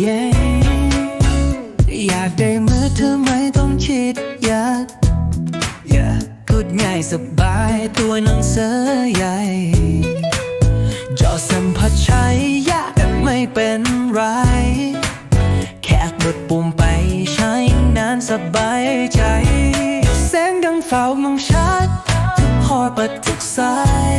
yeah อยากได้เมื่อเธอไม่ต้องคิดยากอยากพูดง่ายสบายตัวหนังเสือใหญ่ จอสัมผัสใช้ยากแต่ไม่เป็นไร แค่กดปุ่มไปใช้นานสบายใจ แสงดังเฝ้ามองชัดทุกพอประทุกสาย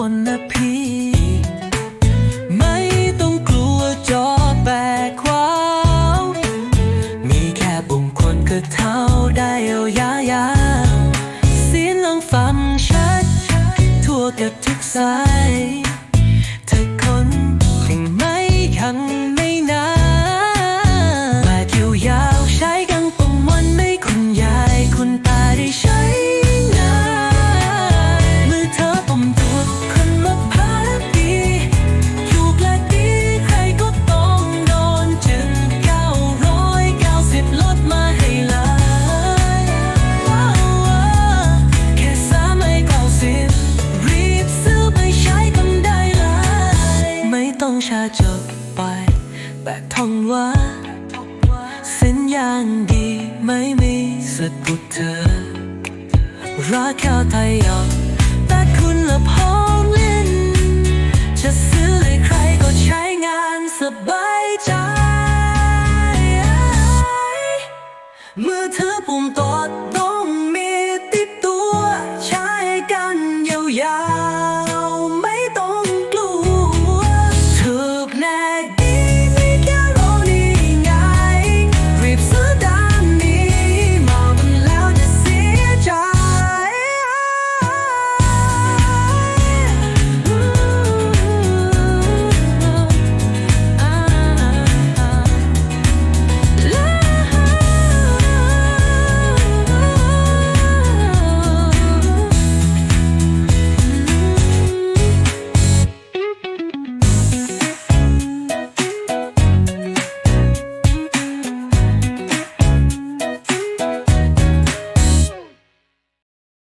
ำกังวลนะพี่ ไม่ต้องกลัวจอแตกขวาว มีแค่ปุ่มคนก็เท่าได้เอายายาเสียงลองฟังชัด ทั่วกับทุกสาย ท่องว่า สัญญาณดีไม่มีสะกุดเธอรักแค่ไทยออกแต่คุณละพองเล่น จะซื้อเลยใครก็ใช้งานสบายใจ มือถือปุ่มตอด